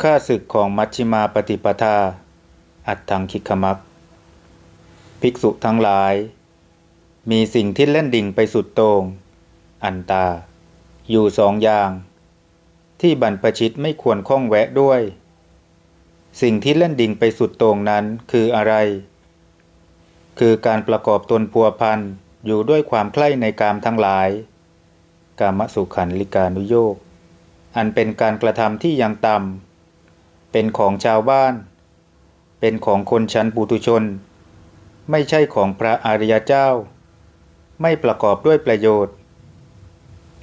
ข้าศึกของมัชฌิมาปฏิปทา อัตถังคิกขมักภิกษุทั้งหลาย มีสิ่งที่เล่นดิ่งไปสุดโตง่งอันตา อยู่สองอย่าง ที่บรรพชิตไม่ควรข้องแวะด้วย สิ่งที่เล่นดิ่งไปสุดโต่งนั้นคืออะไร คือการประกอบตนพัวพันอยู่ด้วยความใคร่ในกามทั้งหลาย กามสุขันลิกานุโยกอันเป็นการกระทำที่ยังต่ำ เป็นของชาวบ้าน เป็นของคนชั้นปุถุชน ไม่ใช่ของพระอริยเจ้า ไม่ประกอบด้วยประโยชน์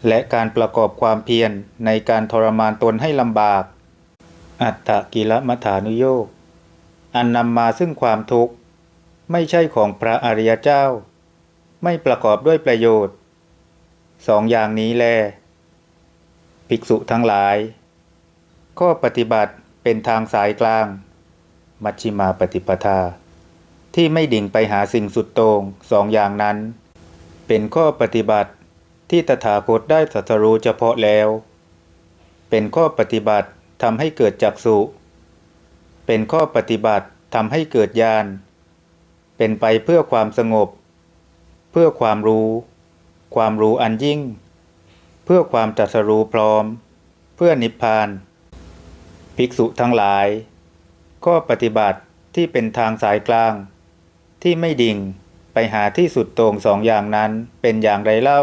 และการประกอบความเพียรในการทรมานตนให้ลำบาก อัตตกิลมัฐานุโยกอันนำมาซึ่งความทุกข์ ไม่ใช่ของพระอริยเจ้า ไม่ประกอบด้วยประโยชน์สองอย่างนี้แล ภิกษุทั้งหลาย ข้อปฏิบัติ เป็นทางสายกลาง มัชฌิมาปฏิปทา ที่ไม่ดิ่งไปหาสิ่งสุดโต่งสองอย่างนั้น เป็นข้อปฏิบัติที่ตถาคตได้ตรัสรู้เฉพาะแล้ว เป็นข้อปฏิบัติทำให้เกิดจักสุเป็นข้อปฏิบัติทำให้เกิดญาณ เป็นไปเพื่อความสงบ เพื่อความรู้ ความรู้อันยิ่ง เพื่อความตรัสรู้พร้อม เพื่อนิพพาน ภิกษุทั้งหลาย ข้อปฏิบัติที่เป็นทางสายกลาง ที่ไม่ดิ่งไปหาที่สุดต่งสองอย่างนั้นเป็นอย่างไรเล่า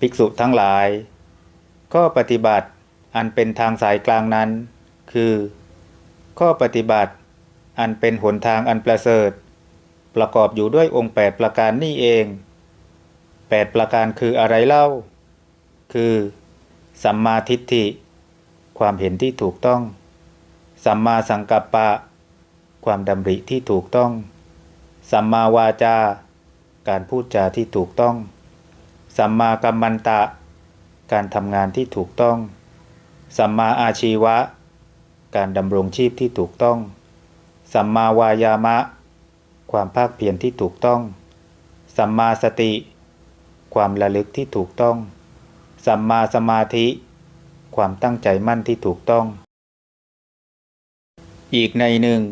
ภิกษุทั้งหลาย ข้อปฏิบัติอันเป็นทางสายกลางนั้น คือ ข้อปฏิบัติอันเป็นหนทางอันประเสริฐ ประกอบอยู่ด้วยองค์ 8 ประการนี่เอง 8 ประการคืออะไรเล่า คือ สัมมาทิฏฐิ ความเห็นที่ถูกต้อง สัมมาสังกัปปะ ความดำริที่ถูกต้อง สัมมาวาจา การพูดจาที่ถูกต้อง สัมมากัมมันตะ การทำงานที่ถูกต้อง สัมมาอาชีวะ การดำรงชีพที่ถูกต้อง สัมมาวายามะ ความภาคเพียรที่ถูกต้อง สัมมาสติ ความระลึกที่ถูกต้อง สัมมาสมาธิ ความตั้งใจมั่นที่ถูกต้อง อีกในหนึ่ง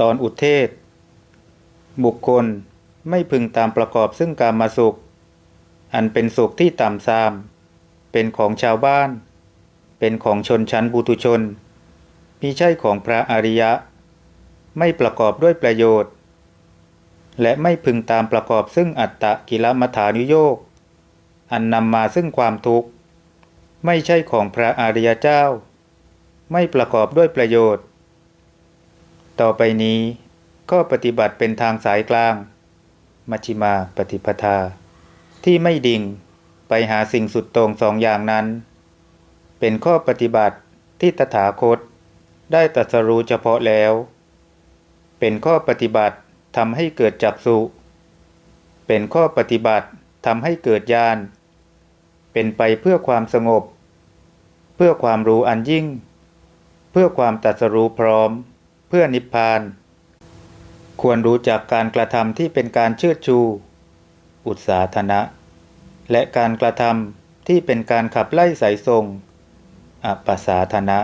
ตอนอุเทศ บุคคลไม่พึงตามประกอบซึ่งการมาสุข อันเป็นสุขที่ต่ำทราม เป็นของชาวบ้าน เป็นของชนชั้นบุตุชนมิใช่ของพระอริยะ ไม่ประกอบด้วยประโยชน์ และไม่พึงตามประกอบซึ่งอัตตะกิลมัฐานุโยกอันนำมาซึ่งความทุกข์ ไม่ใช่ของพระอริยเจ้า ไม่ประกอบด้วยประโยชน์ ต่อไปนี้ก็ปฏิบัติเป็นทางสายกลาง มัชฌิมาปฏิปทา ที่ไม่ดิ่งไปหาสิ่งสุดต่งสองอย่างนั้น เป็นข้อปฏิบัติที่ตถาคต ได้ตรัสรู้เฉพาะแล้ว เป็นข้อปฏิบัติทำให้เกิดจักสุเป็นข้อปฏิบัติทำให้เกิดญาณ เป็นไปเพื่อความสงบ เพื่อความรู้อันยิ่ง เพื่อความตรัสรู้พร้อม เพื่อนิพพาน ควรรู้จักการกระทำที่เป็นการเชิดชู อุตสาธนะ และการกระทำที่เป็นการขับไล่สายทรงอัปสาธนะ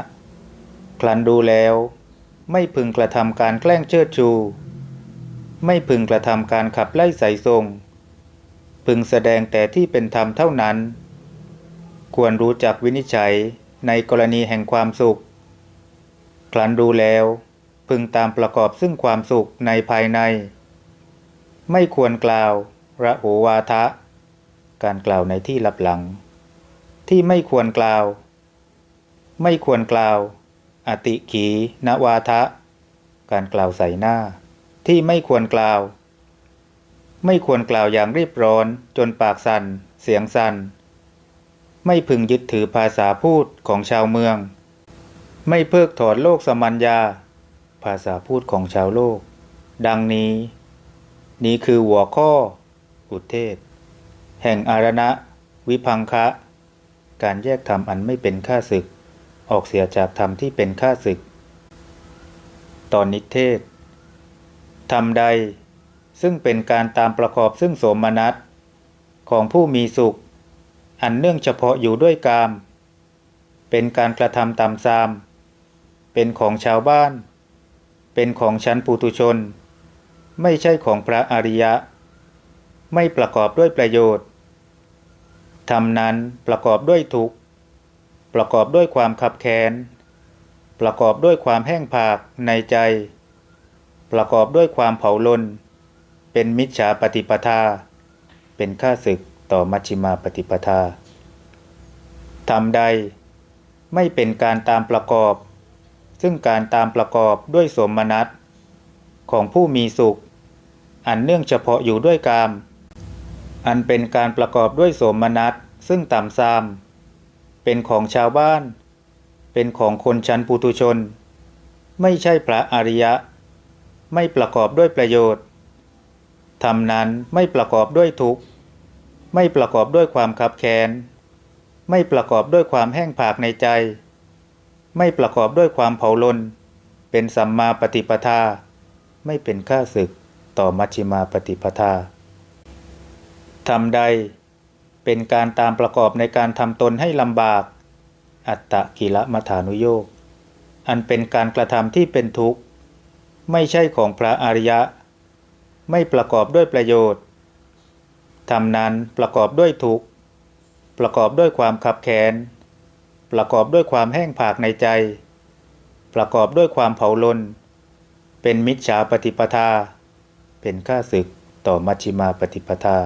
คลันดูแล้ว ไม่พึงกระทำการแกล้งเชิดชู ไม่พึงกระทำการขับไล่สายทรง พึงแสดงแต่ที่เป็นธรรมเท่านั้น ควรรู้จักวินิจฉัยในกรณีแห่งความสุขคลันดูแล้ว พึงตามประกอบซึ่งความสุขในภายใน ไม่ควรกล่าวระโหวาทะ การกล่าวในที่ลับหลัง ที่ไม่ควรกล่าว ไม่ควรกล่าว อติขีนวาทะ การกล่าวใส่หน้า ที่ไม่ควรกล่าว ไม่ควรกล่าวอย่างรีบร้อนจนปากสัน่นเสียงสัน่น ไม่พึงยึดถือภาษาพูดของชาวเมือง ไม่เพิกถอนโลกสมัญญา ภาษาพูดของชาวโลก ดังนี้ นี้คือหัวข้อ อุเทศ แห่งอารณะ วิพังคะ การแยกธรรมอันไม่เป็นค่าศึก ออกเสียจากธรรมที่เป็นค่าศึก ตอนนิเทศธรรมใดซึ่งเป็นการตามประกอบซึ่งโสมนัสของผู้มีสุข อันเนื่องเฉพาะอยู่ด้วยกาม เป็นการกระทำตามซาม เป็นของชาวบ้าน เป็นของชั้นปุถุชน ไม่ใช่ของพระอริยะ ไม่ประกอบด้วยประโยชน์ธรรมนั้นประกอบด้วยทุกข์ ประกอบด้วยความขับแค้น ประกอบด้วยความแห้งผากในใจ ประกอบด้วยความเผาลน เป็นมิจฉาปฏิปทา เป็นข้าศึก ต่อมัชฌิมาปฏิปทาทำใดไม่เป็นการตามประกอบ ซึ่งการตามประกอบด้วยสมนัตของผู้มีสุข อันเนื่องเฉพาะอยู่ด้วยกาม อันเป็นการประกอบด้วยสมนัสซึ่งต่ำซาม เป็นของชาวบ้าน เป็นของคนชั้นปุถุชน ไม่ใช่พระอริยะ ไม่ประกอบด้วยประโยชน์ธรรมนั้นไม่ประกอบด้วยทุกข์ ไม่ประกอบด้วยความขับแค้นไม่ประกอบด้วยความแห้งผากในใจ ไม่ประกอบด้วยความเผาลน เป็นสัมมาปฏิปทา ไม่เป็นข้าศึกต่อมัชฌิมาปฏิปทาทำใดเป็นการตามประกอบในการทำตนให้ลำบาก อัตตะกิละมัฐานุโยกอันเป็นการกระทำที่เป็นทุกข์ ไม่ใช่ของพระอริยะ ไม่ประกอบด้วยประโยชน์ ทำนั้นประกอบด้วยทุกข์ประกอบด้วยความขับแค้นประกอบด้วยความแห้งผากในใจ ประกอบด้วยความเผาลน เป็นมิจฉาปฏิปทา เป็นข้าศึกต่อมัชฌิมาปฏิปทา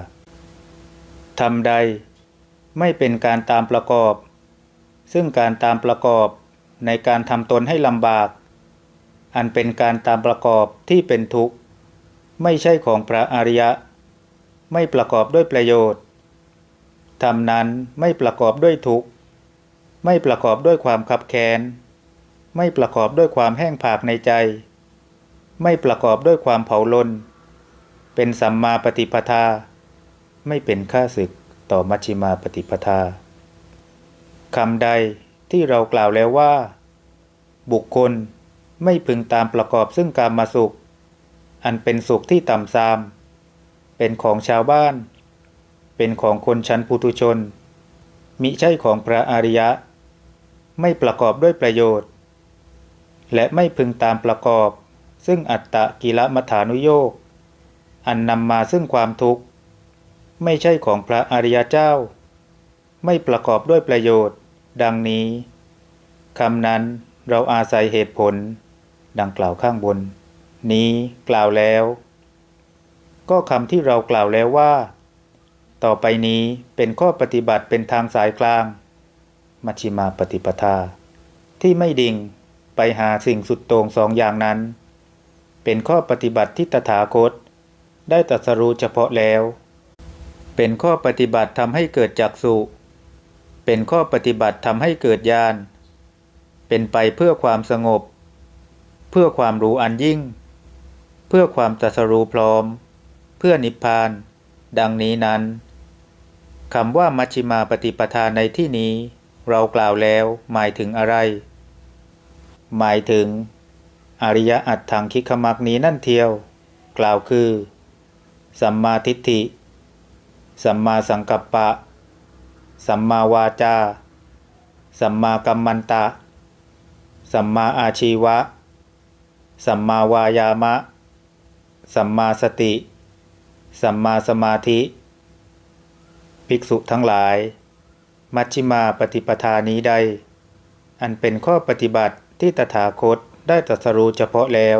ทำใดไม่เป็นการตามประกอบ ซึ่งการตามประกอบในการทำตนให้ลำบาก อันเป็นการตามประกอบที่เป็นทุกข์ ไม่ใช่ของพระอริยะ ไม่ประกอบด้วยประโยชน์ทำนั้นไม่ประกอบด้วยทุกข์ ไม่ประกอบด้วยความขับแค้น ไม่ประกอบด้วยความแห้งผากในใจ ไม่ประกอบด้วยความเผาลน เป็นสัมมาปฏิปทา ไม่เป็นค่าศึกต่อมัชฌิมาปฏิปทาคำใดที่เรากล่าวแล้วว่า บุคคลไม่พึงตามประกอบซึ่งการมาสุข อันเป็นสุขที่ต่ำซาม เป็นของชาวบ้าน เป็นของคนชั้นปุถุชน มิใช่ของพระอริยะ ไม่ประกอบด้วยประโยชน์ และไม่พึงตามประกอบ ซึ่งอัตตะกิลมัฐานุโยกอันนำมาซึ่งความทุกข์ ไม่ใช่ของพระอริยเจ้า ไม่ประกอบด้วยประโยชน์ ดังนี้คำนั้นเราอาศัยเหตุผล ดังกล่าวข้างบน นี้กล่าวแล้ว ก็คำที่เรากล่าวแล้วว่า ต่อไปนี้เป็นข้อปฏิบัติเป็นทางสายกลาง มัชฌิมาปฏิปทา ที่ไม่ดิ่งไปหาสิ่งสุดโต่งสองอย่างนั้น เป็นข้อปฏิบัติที่ตถาคต ได้ตรัสรู้เฉพาะแล้ว เป็นข้อปฏิบัติทำให้เกิดจักสุเป็นข้อปฏิบัติทำให้เกิดญาณเป็นไปเพื่อความสงบ เพื่อความรู้อันยิ่ง เพื่อความตรัสรู้พร้อม เพื่อนิพพาน ดังนี้นั้นคำว่ามัชฌิมาปฏิปทาในที่นี้ เรากล่าวแล้วหมายถึงอะไร หมายถึง อริยอัตถังคิขมักนี้นั่นเทียว กล่าวคือ สัมมาทิฏฐิ สัมมาสังกัปปะ สัมมาวาจา สัมมากัมมันตะ สัมมาอาชีวะ สัมมาวายามะ สัมมาสติ สัมมาสมาธิ ภิกษุทั้งหลาย มัชฌิมาปฏิปทานี้ใดอันเป็นข้อปฏิบัติที่ตถาคตได้ตรัสรู้เฉพาะแล้ว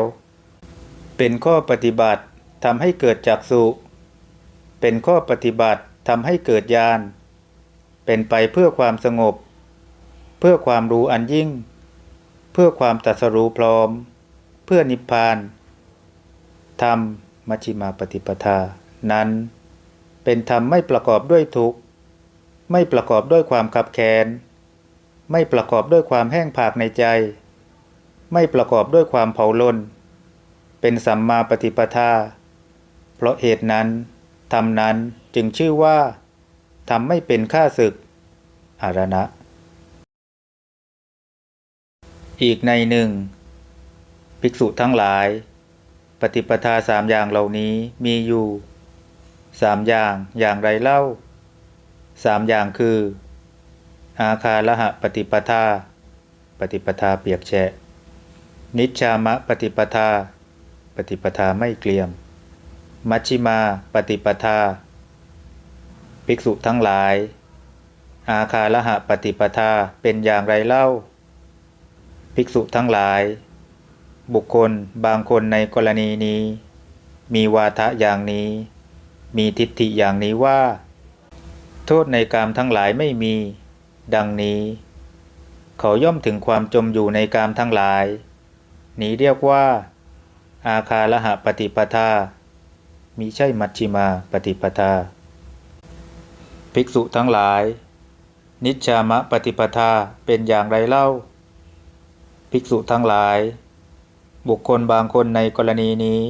เป็นข้อปฏิบัติทำให้เกิดจักสุเป็นข้อปฏิบัติทำให้เกิดญาณ เป็นไปเพื่อความสงบ เพื่อความรู้อันยิ่ง เพื่อความตัสรู้พร้อม เพื่อนิพพานธรรมมัชฌิมาปฏิปทา นั้น เป็นธรรมไม่ประกอบด้วยทุกข์ ไม่ประกอบด้วยความขับแค้นไม่ประกอบด้วยความแห้งผากในใจ ไม่ประกอบด้วยความเผาลนเป็นสัมมาปฏิปทา เพราะเหตุนั้นธรรมนั้นจึงชื่อว่าทำไม่เป็นค่าศึก อารณะ อีกในหนึ่ง ภิกษุทั้งหลาย ปฏิปทาสามอย่างเหล่านี้มีอยู่ สามอย่างอย่างไรเล่าสามอย่างคือ อาคาละหะปฏิปทา ปฏิปทาเปียกแฉะ นิชามะปฏิปทา ปฏิปทาไม่เกลียม มัชชิมาปฏิปทา ภิกษุทั้งหลาย อาคาละหะปฏิปทาเป็นอย่างไรเล่า ภิกษุทั้งหลาย บุคคลบางคนในกรณีนี้ มีวาทะอย่างนี้ มีทิฏฐิอย่างนี้ว่า โทษในกามทั้งหลายไม่มี ดังนี้ เขาย่อมถึงความจมอยู่ในกามทั้งหลาย นี้เรียกว่า อาคาละหะปฏิปทามิใช่มัชชิมาปฏิปทา ภิกษุทั้งหลาย นิชามะปฏิปทาเป็นอย่างไรเล่า ภิกษุทั้งหลาย บุคคลบางคนในกรณีนี้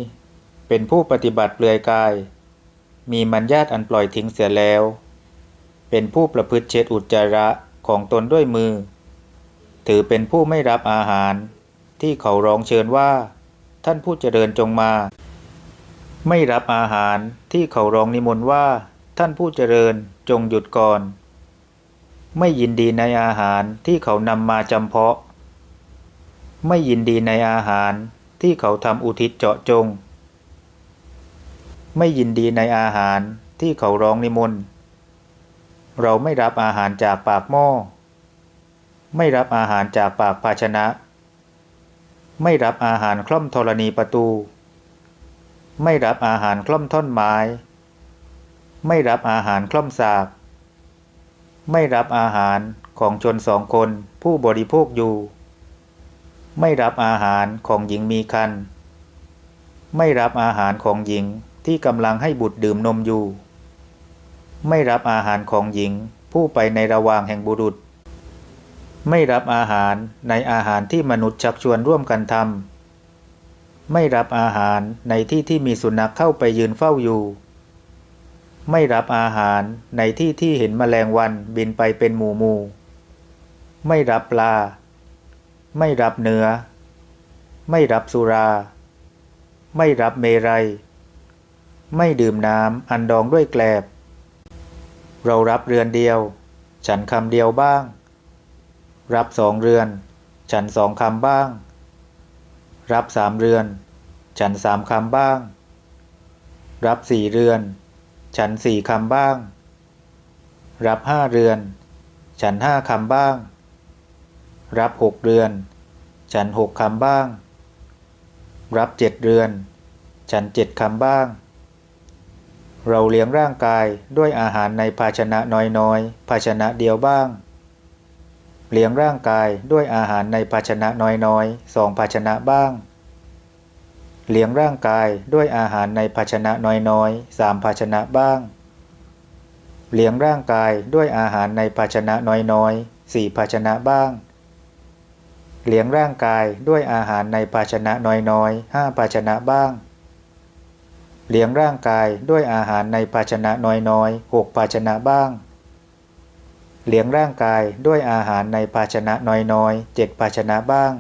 เป็นผู้ปฏิบัติเปลือยกาย มีมัญญาตอันปล่อยทิ้งเสียแล้ว เป็นผู้ประพฤติเช็ดอุจจาระของตนด้วยมือ ถือเป็นผู้ไม่รับอาหาร ที่เขาร้องเชิญว่า ท่านผู้เจริญจงมา ไม่รับอาหารที่เขาร้องนิมนต์ว่า ท่านผู้เจริญจงหยุดก่อน ไม่ยินดีในอาหารที่เขานำมาจำเพาะ ไม่ยินดีในอาหารที่เขาทำอุทิศเจาะจง ไม่ยินดีในอาหารที่เขาร้องนิมนต์เราไม่รับอาหารจากปากหม้อ ไม่รับอาหารจากปากภาชนะ ไม่รับอาหารคล่อมธรณีประตู ไม่รับอาหารคล่อมท่อนไม้ ไม่รับอาหารคล่อมสาก ไม่รับอาหารของชนสองคนผู้บริโภคอยู่ ไม่รับอาหารของหญิงมีคัน ไม่รับอาหารของหญิง ที่กำลังให้บุตรดื่มนมอยู่ ไม่รับอาหารของหญิงผู้ไปในระหว่างแห่งบุรุษ ไม่รับอาหารในอาหารที่มนุษย์ชักชวนร่วมกันทำไม่รับอาหารในที่ที่มีสุนัขเข้าไปยืนเฝ้าอยู่ ไม่รับอาหารในที่ที่เห็นแมลงวันบินไปเป็นหมู่หมู่ไม่รับปลา ไม่รับเนื้อ ไม่รับสุรา ไม่รับเมรัย ไม่ดื่มน้ำอันดองด้วยแกลบ เรารับเรือนเดียว ฉันคำเดียวบ้าง รับสองเรือน ฉันสองคำบ้าง รับสามเรือน ฉันสามคำบ้าง รับสี่เรือน ฉันสี่คำบ้าง รับห้าเรือน ฉันห้าคำบ้าง รับหกเรือน ฉันหกคำบ้าง รับเจ็ดเรือน ฉันเจ็ดคำบ้าง เราเลี้ยงร่างกายด้วยอาหารในภาชนะน้อยๆ ภาชนะเดียวบ้าง เลี้ยงร่างกายด้วยอาหารในภาชนะน้อยๆสองภาชนะบ้าง เลี้ยงร่างกายด้วยอาหารในภาชนะน้อยๆสามภาชนะบ้าง เลี้ยงร่างกายด้วยอาหารในภาชนะน้อยๆสี่ภาชนะบ้าง เลี้ยงร่างกายด้วยอาหารในภาชนะน้อยๆห้าภาชนะบ้าง เลี้ยงร่างกายด้วยอาหารในภาชนะน้อยๆหกภาชนะบ้าง เลี้ยงร่างกายด้วยอาหารในภาชนะน้อยๆเจ็ดภาชนะบ้าง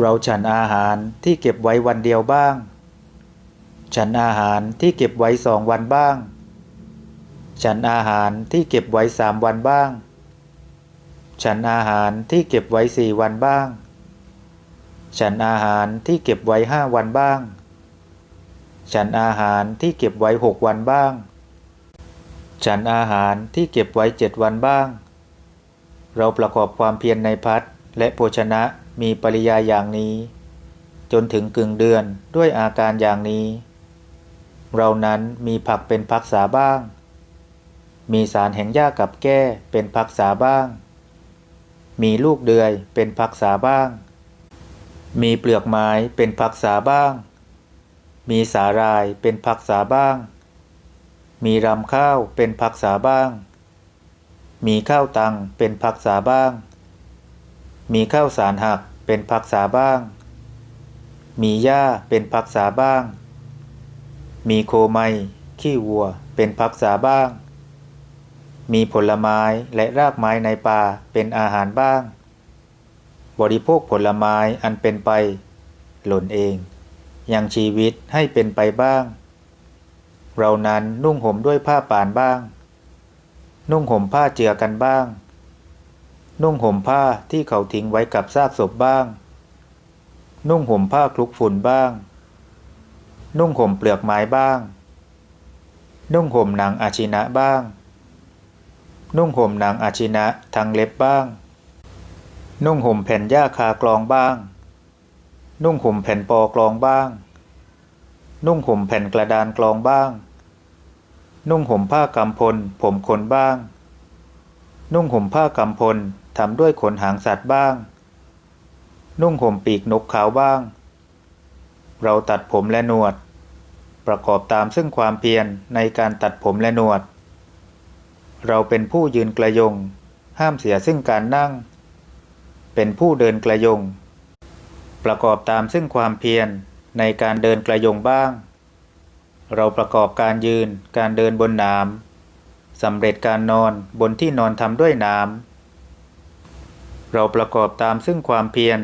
เราฉันอาหารที่เก็บไว้วันเดียวบ้าง ฉันอาหารที่เก็บไว้สองวันบ้าง ฉันอาหารที่เก็บไว้สามวันบ้าง ฉันอาหารที่เก็บไว้สี่วันบ้าง ฉันอาหารที่เก็บไว้ห้าวันบ้าง ฉันอาหารที่เก็บไว้หกวันบ้าง ฉันอาหารที่เก็บไว้เจ็ดวันบ้าง เราประกอบความเพียรในพัดและโภชนะมีปริยายอย่างนี้ จนถึงกึ่งเดือนด้วยอาการอย่างนี้ เรานั้นมีผักเป็นพักษาบ้าง มีสารแห่งหญ้ากับแก้เป็นพักษาบ้าง มีลูกเดือยเป็นพักษาบ้าง มีเปลือกไม้เป็นพักษาบ้าง มีสาหร่ายเป็นพักษาบ้าง มีรำข้าวเป็นพักษาบ้าง มีข้าวตังเป็นพักษาบ้าง มีข้าวสารหักเป็นพักษาบ้าง มีหญ้าเป็นพักษาบ้าง มีโคไมขี้วัวเป็นพักษาบ้าง มีผลไม้และรากไม้ในป่าเป็นอาหารบ้าง บริโภคผลไม้อันเป็นไป หล่นเอง ยังชีวิตให้เป็นไปบ้าง เรานั้นนุ่งห่มด้วยผ้าป่านบ้าง นุ่งห่มผ้าเจือกันบ้าง นุ่งห่มผ้าที่เขาทิ้งไว้กับซากศพบ้าง นุ่งห่มผ้าคลุกฝุ่นบ้าง นุ่งห่มเปลือกไม้บ้าง นุ่งห่มหนังอาชินะบ้าง นุ่งห่มหนังอาชินะทางเล็บบ้าง นุ่งห่มแผ่นหญ้าคากลองบ้าง นุ่งห่มแผ่นปอกลองบ้าง นุ่งห่มแผ่นกระดานกลองบ้าง นุ่งห่มผ้ากำพล ผมขนบ้าง นุ่งห่มผ้ากำพลทำด้วยขนหางสัตว์บ้าง นุ่งห่มปีกนกขาวบ้าง เราตัดผมและหนวด ประกอบตามซึ่งความเพียรในการตัดผมและหนวด เราเป็นผู้ยืนกระยง ห้ามเสียซึ่งการนั่ง เป็นผู้เดินกระยง ประกอบตามซึ่งความเพียรในการเดินกระยงบ้าง เราประกอบการยืนการเดินบนน้ำสำเร็จการนอนบนที่นอนทำด้วยน้ำเราประกอบตามซึ่งความเพียร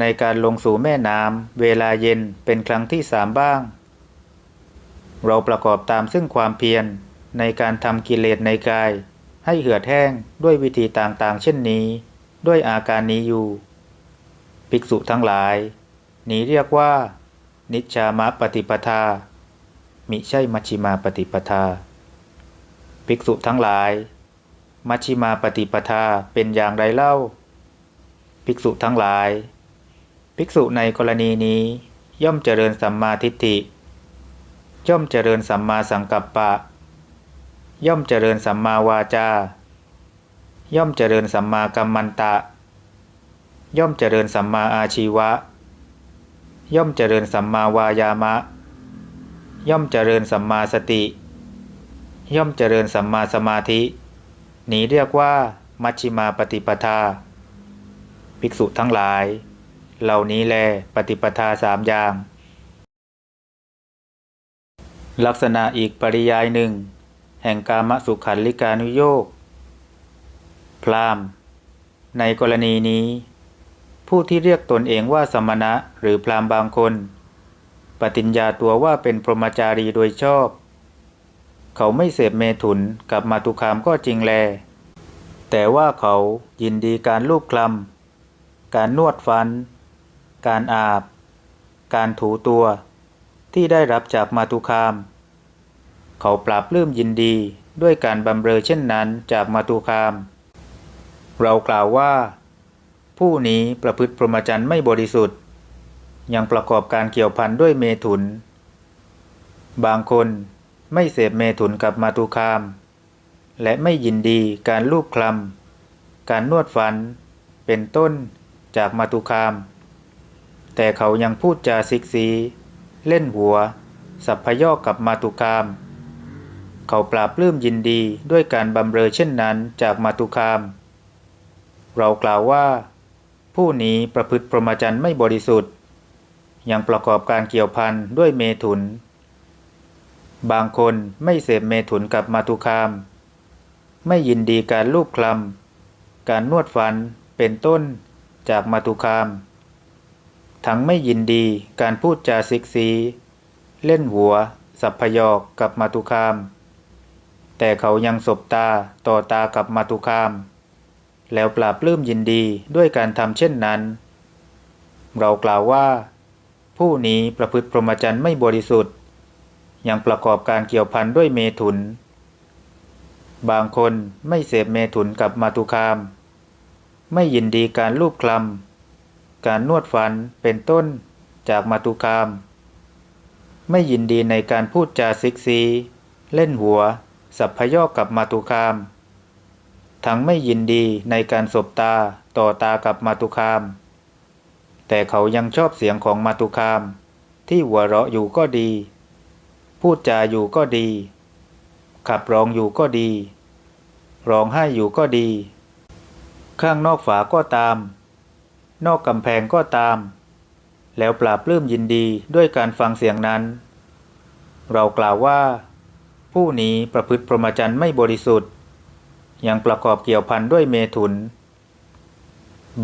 ในการลงสู่แม่น้ำเวลาเย็นเป็นครั้งที่สามบ้าง เราประกอบตามซึ่งความเพียรในการทำกิเลสในกาย ให้เหือดแห้งด้วยวิธีต่างๆ เช่นนี้ ด้วยอาการนี้อยู่ ภิกษุทั้งหลาย นี้เรียกว่า นิชามะปฏิปทา มิใช่มัชฌิมาปฏิปทา ภิกษุทั้งหลาย มัชฌิมาปฏิปทาเป็นอย่างไรเล่า ภิกษุทั้งหลาย ภิกษุในกรณีนี้ ย่อมเจริญสัมมาทิฏฐิ ย่อมเจริญสัมมาสังกัปปะ ย่อมเจริญสัมมาวาจา ย่อมเจริญสัมมากัมมันตะ ย่อมเจริญสัมมาอาชีวะ ย่อมเจริญสัมมาวายามะ ย่อมเจริญสัมมาสติ ย่อมเจริญสัมมาสมาธิ นี้เรียกว่า มัชฌิมาปฏิปทา ภิกษุทั้งหลาย เหล่านี้แลปฏิปทาสามอย่าง ลักษณะอีกปริยายหนึ่ง แห่งกามสุขันลิกานุโยกพรามในกรณีนี้ ผู้ที่เรียกตนเองว่าสมณะหรือพรามณ์บางคน ปฏิญญาตัวว่าเป็นพรหมจารีโดยชอบ เขาไม่เสพเมถุนกับมาตุคามก็จริงแล แต่ว่าเขายินดีการลูบคลำการนวดฟัน การอาบ การถูตัว ที่ได้รับจากมาตุคาม เขาปราบลื้มยินดีด้วยการบำเรอเช่นนั้นจากมาตุคาม เรากล่าวว่า ผู้นี้ประพฤติพรหมจรรย์ไม่บริสุทธิ์ ยังประกอบการเกี่ยวพันด้วยเมถุน บางคนไม่เสพเมถุนกับมาตุคาม และไม่ยินดีการลูบคลำการนวดฟัน เป็นต้นจากมาตุคาม แต่เขายังพูดจาซิกซี เล่นหัว สัพพยอกกับมาตุคาม เขาปราบปลื้มยินดีด้วยการบำเรอเช่นนั้นจากมาตุคาม เรากล่าวว่า ผู้นี้ประพฤติพรหมจรรย์ไม่บริสุทธิ์ ยังประกอบการเกี่ยวพันด้วยเมถุน บางคนไม่เสพเมถุนกับมาตุคาม ไม่ยินดีการลูบคลำการนวดฟันเป็นต้นจากมาตุคาม ทั้งไม่ยินดีการพูดจาซิกซี เล่นหัว สัพพยอกกับมาตุคาม แต่เขายังสบตาต่อตากับมาตุคาม แล้วปราบปลื้มยินดีด้วยการทำเช่นนั้น เรากล่าวว่า ผู้นี้ประพฤติพรหมจรรย์ไม่บริสุทธิ์ ยังประกอบการเกี่ยวพันด้วยเมถุน บางคนไม่เสพเมถุนกับมาตุคาม ไม่ยินดีการลูบคลำการนวดฟันเป็นต้นจากมาตุคาม ไม่ยินดีในการพูดจาซิกซี เล่นหัว สัพพยอกกับมาตุคาม ทั้งไม่ยินดีในการสบตาต่อตากับมาตุคาม แต่เขายังชอบเสียงของมาตุคาม ที่หัวเราะอยู่ก็ดี พูดจาอยู่ก็ดี ขับร้องอยู่ก็ดี ร้องไห้อยู่ก็ดี ข้างนอกฝาก็ตาม นอกกำแพงก็ตาม แล้วปราบปลื้มยินดีด้วยการฟังเสียงนั้น เรากล่าวว่า ผู้นี้ประพฤติพรหมจรรย์ไม่บริสุทธิ์ ยังประกอบเกี่ยวพันด้วยเมถุน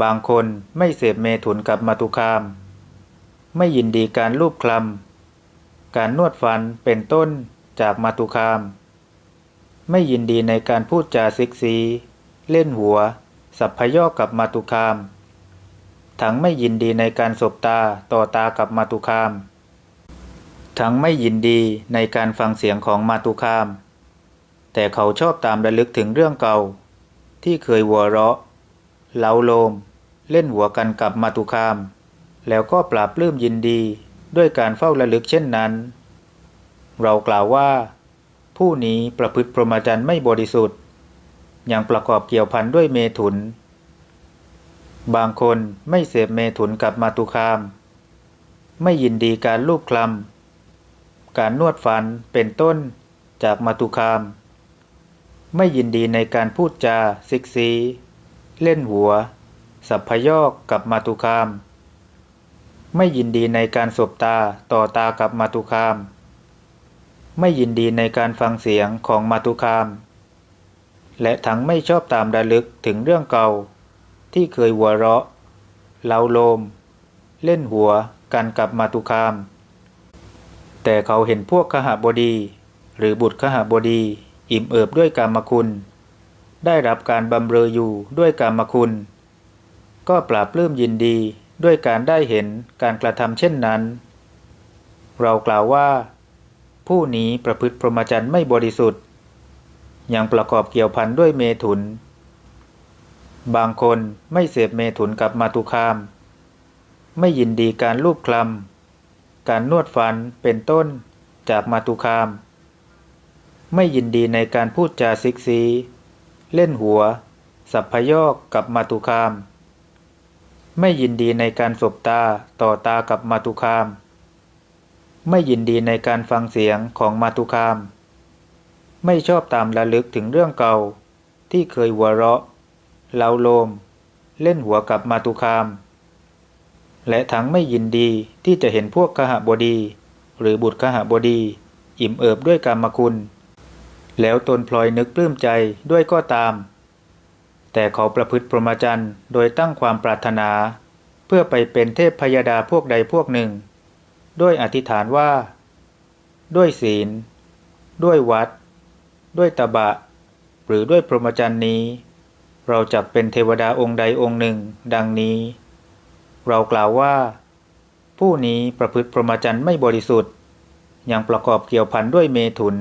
บางคนไม่เสพเมถุนกับมาตุคาม ไม่ยินดีการลูบคลำการนวดฟันเป็นต้นจากมาตุคาม ไม่ยินดีในการพูดจาซิกซี เล่นหัว สัพพยอกับมาตุคาม ทั้งไม่ยินดีในการสบตาต่อตากับมาตุคาม ทั้งไม่ยินดีในการฟังเสียงของมาตุคาม แต่เขาชอบตามระลึกถึงเรื่องเก่า ที่เคยหัวเราะเล้าโลม เล่นหัวกันกับมาตุคาม แล้วก็ปราบปลื้มยินดีด้วยการเฝ้าระลึกเช่นนั้น เรากล่าวว่า ผู้นี้ประพฤติพรหมจรรย์ไม่บริสุทธิ์ ยังประกอบเกี่ยวพันด้วยเมถุน บางคนไม่เสพเมถุนกับมาตุคาม ไม่ยินดีการลูบคลำการนวดฟันเป็นต้นจากมาตุคาม ไม่ยินดีในการพูดจาซิกซี เล่นหัว สัพพยอกกับมาตุคาม ไม่ยินดีในการสบตาต่อตากับมาตุคาม ไม่ยินดีในการฟังเสียงของมาตุคาม และทั้งไม่ชอบตามระลึกถึงเรื่องเก่า ที่เคยหัวเราะเล้าโลม เล่นหัวกันกับมาตุคาม แต่เขาเห็นพวกขหบดี หรือบุตรขหบดี อิ่มเอิบด้วยกามคุณ ได้รับการบำเรออยู่ด้วยกามคุณ ก็ปราบปลื้มยินดีด้วยการได้เห็นการกระทำเช่นนั้น เรากล่าวว่า ผู้นี้ประพฤติพรหมจรรย์ไม่บริสุทธิ์ ยังประกอบเกี่ยวพันด้วยเมถุน บางคนไม่เสพเมถุนกับมาตุคาม ไม่ยินดีการลูบคลำการนวดฟันเป็นต้นจากมาตุคาม ไม่ยินดีในการพูดจาซิกซี เล่นหัว สัพพยอกกับมาตุคาม ไม่ยินดีในการสบตาต่อตากับมาตุคาม ไม่ยินดีในการฟังเสียงของมาตุคาม ไม่ชอบตามระลึกถึงเรื่องเก่า ที่เคยหัวเราะเล้าโลม เล่นหัวกับมาตุคาม และทั้งไม่ยินดีที่จะเห็นพวกขหบดี หรือบุตรขหบดี อิ่มเอิบด้วยกรรมคุณ แล้วตนพลอยนึกปลื้มใจด้วยก็ตาม แต่เขาประพฤติพรหมจรรย์โดยตั้งความปรารถนา เพื่อไปเป็นเทพพยาดาพวกใดพวกหนึ่ง ด้วยอธิษฐานว่า ด้วยศีล ด้วยวัด ด้วยตบะ หรือด้วยพรหมจรรย์นี้ เราจะเป็นเทวดาองค์ใดองค์หนึ่ง ดังนี้ เรากล่าวว่า ผู้นี้ประพฤติพรหมจรรย์ไม่บริสุทธิ์ยังประกอบเกี่ยวพันด้วยเมถุน